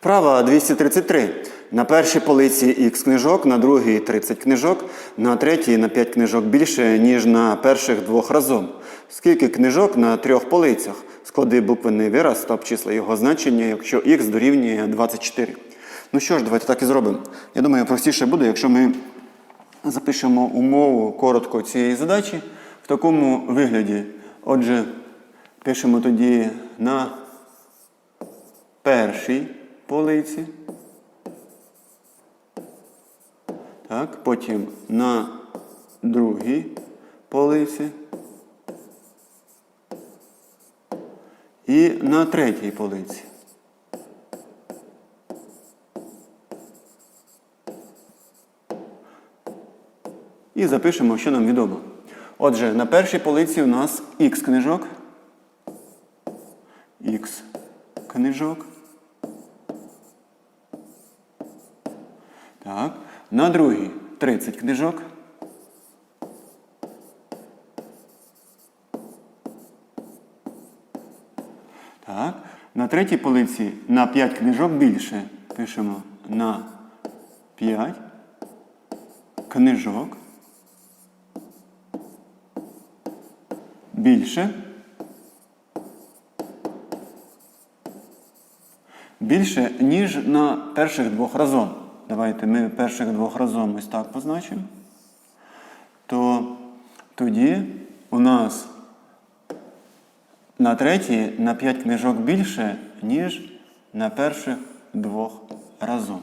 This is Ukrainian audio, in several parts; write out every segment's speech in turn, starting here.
Вправа 233. На першій полиці Х книжок, на другій 30 книжок, на третій на 5 книжок більше, ніж на перших двох разом. Скільки книжок на трьох полицях? Склади буквенний вираз та обчисли його значення, якщо х дорівнює 24. Ну що ж, давайте так і зробимо. Я думаю, простіше буде, якщо ми запишемо умову коротко цієї задачі в такому вигляді. Отже, пишемо тоді на першій полиці. Так, потім на другій полиці. І на третій полиці. І запишемо, що нам відомо. Отже, на першій полиці у нас Х книжок. Х книжок. Так. На другій 30 книжок. Так. На третій полиці на 5 книжок більше. Пишемо на 5 книжок. Більше. Більше, ніж на перших двох разом. Давайте ми перших двох разом ось так позначимо. То тоді у нас на третій на 5 книжок більше, ніж на перших двох разом.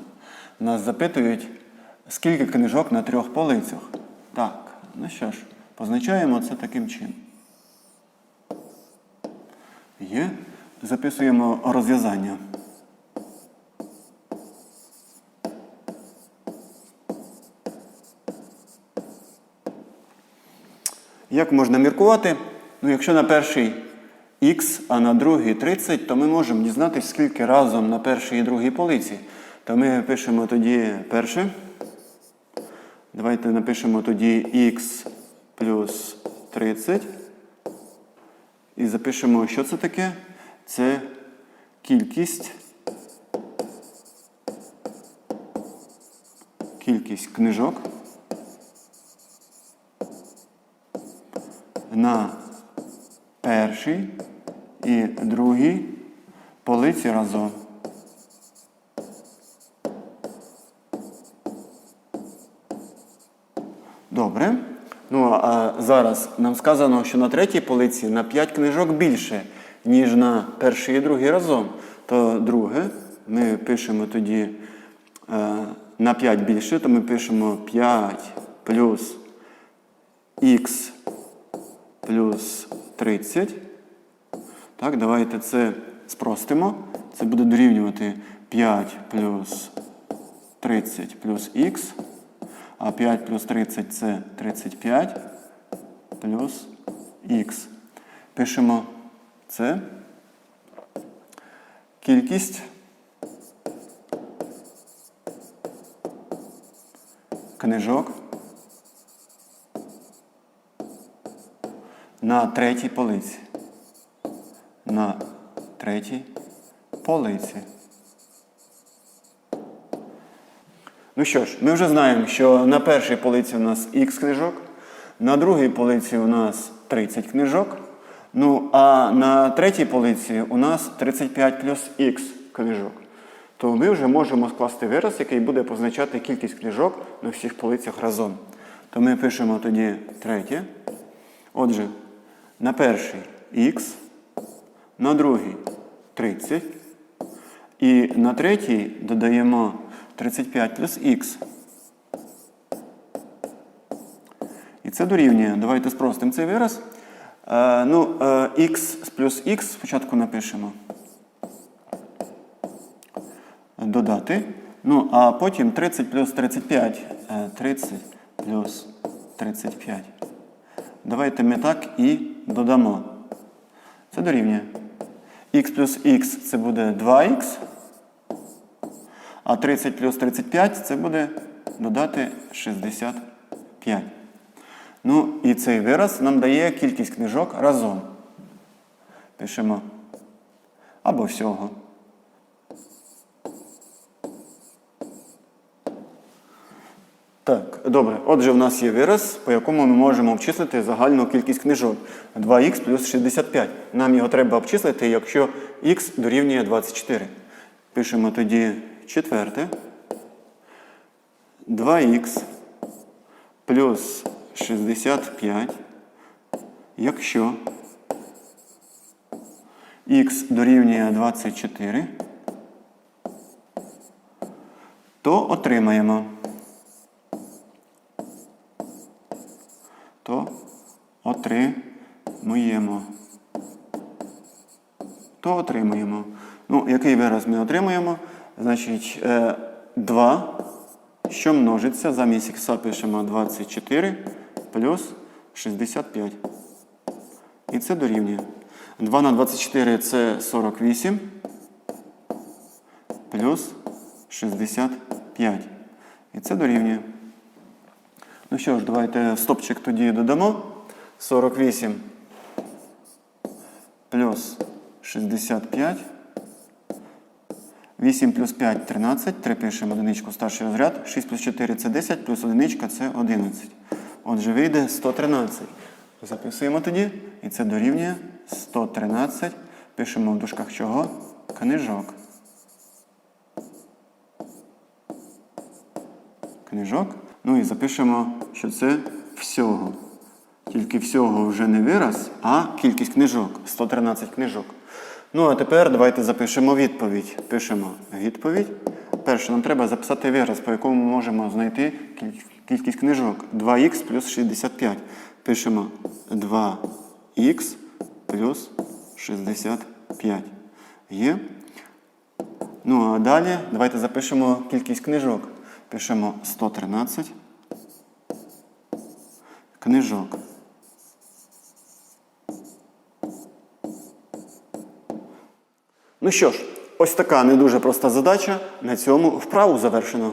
Нас запитують, скільки книжок на трьох полицях. Так, ну що ж, позначаємо це таким чином. Є. Записуємо розв'язання. Як можна міркувати? Ну, якщо на перший х, а на другий 30, то ми можемо дізнатися, скільки разом на першій і другій полиці. То ми пишемо тоді перше. Давайте напишемо тоді х плюс 30. І запишемо, що це таке? Це кількість. Кількість книжок. На першій і другій полиці разом. Добре. Ну а зараз нам сказано, що на третій полиці на 5 книжок більше, ніж на перший і другий разом. То друге, ми пишемо тоді е, на 5 більше, то ми пишемо 5 плюс х плюс 30. Так, давайте це спростимо. Це буде дорівнювати 5 плюс 30 плюс х. А 5 плюс 30 це 35 плюс х. Пишемо це. Кількість книжок. На третій полиці. На третій полиці. Ну що ж, ми вже знаємо, що на першій полиці у нас х книжок, на другій полиці у нас 30 книжок. Ну, а на третій полиці у нас 35 плюс х книжок. То ми вже можемо скласти вираз, який буде позначати кількість книжок на всіх полицях разом. То ми пишемо тоді третє. Отже, на перший х, на другий 30. І на третій додаємо 35 плюс х. І це дорівнює. Давайте спростимо цей вираз. Е, ну, е, х плюс х спочатку напишемо. Додати. Ну, а потім 30 плюс 35. Е, 30 плюс 35. Давайте ми так і додамо. Це дорівнює. х плюс х це буде 2х. А 30 плюс 35 це буде додати 65. Ну, і цей вираз нам дає кількість книжок разом. Пишемо або всього. Так, добре. Отже, в нас є вираз, по якому ми можемо обчислити загальну кількість книжок 2х плюс 65. Нам його треба обчислити, якщо х дорівнює 24. Пишемо тоді четверте. 2х плюс 65, якщо х дорівнює 24, то отримаємо. То отримуємо. То отримуємо. Ну, який вираз ми отримуємо? Значить, е, 2, що множиться, замість х пишемо 24 плюс 65. І це дорівнює. 2 на 24 це 48 плюс 65. І це дорівнює. Ну що ж, давайте стопчик тоді додамо. 48 плюс 65. 8 плюс 5 13. 3 пишемо одиничку старший розряд. 6 плюс 4 це 10, плюс одиничка це 11. Отже, вийде 113. Записуємо тоді. І це дорівнює 113. Пишемо в дужках чого? Книжок. Книжок. Ну і запишемо, що це всього. Тільки всього вже не вираз, а кількість книжок. 113 книжок. Ну, а тепер давайте запишемо відповідь. Пишемо відповідь. Перше, нам треба записати вираз, по якому ми можемо знайти кількість книжок. 2х плюс 65. Пишемо 2х плюс 65. Є. Ну, а далі давайте запишемо кількість книжок. Пишемо 113 книжок. Ну що ж, ось така не дуже проста задача. На цьому вправу завершено.